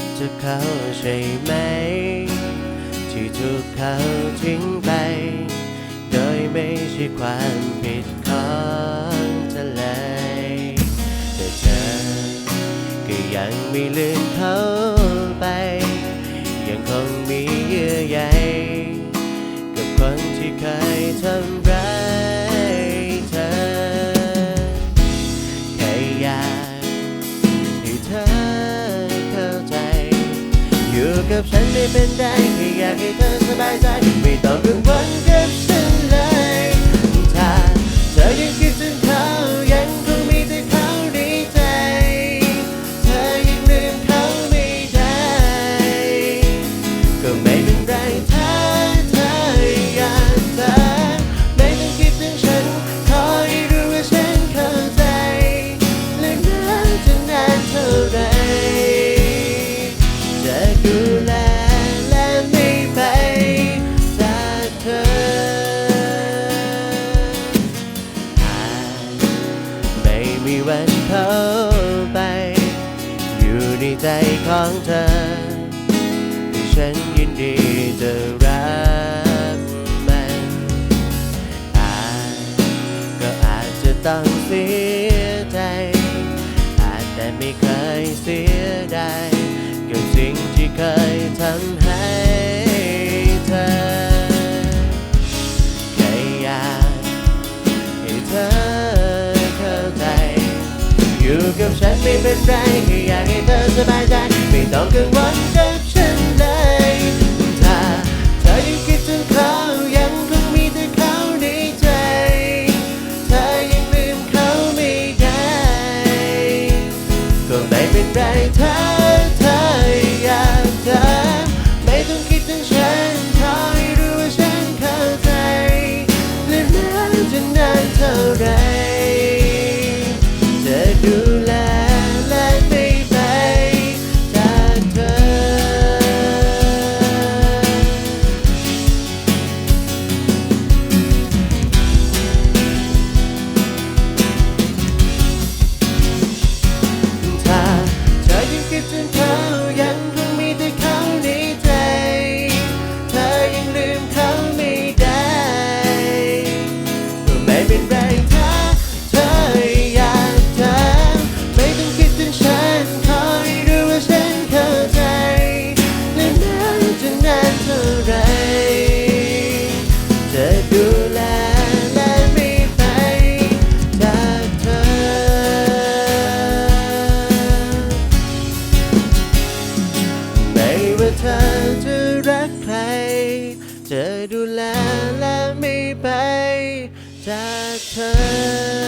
บจะเขาใช่ไหม ที่ถูกเขาทิ้งไป โดยไม่ใช่ความผิดของเธอเลยแต่เธอก็ยังไม่ลืมเขา กับฉันไม่เป็นได้แค่อยากให้เธอสบายใจไม่ต้องกังวลกับฉัน มีวันเข้าไป อยู่ในใจของเธอแต่ฉันยินดีจะรับมันอาจก็อาจจะต้องเสียใจ อาจแต่ไม่เคยเสีย กับฉันไม่เป็นไรแค่อยากให้เธอสบายใจไม่ต้องกังวลเธน ธอดูแลและไม่ไปจากเธอ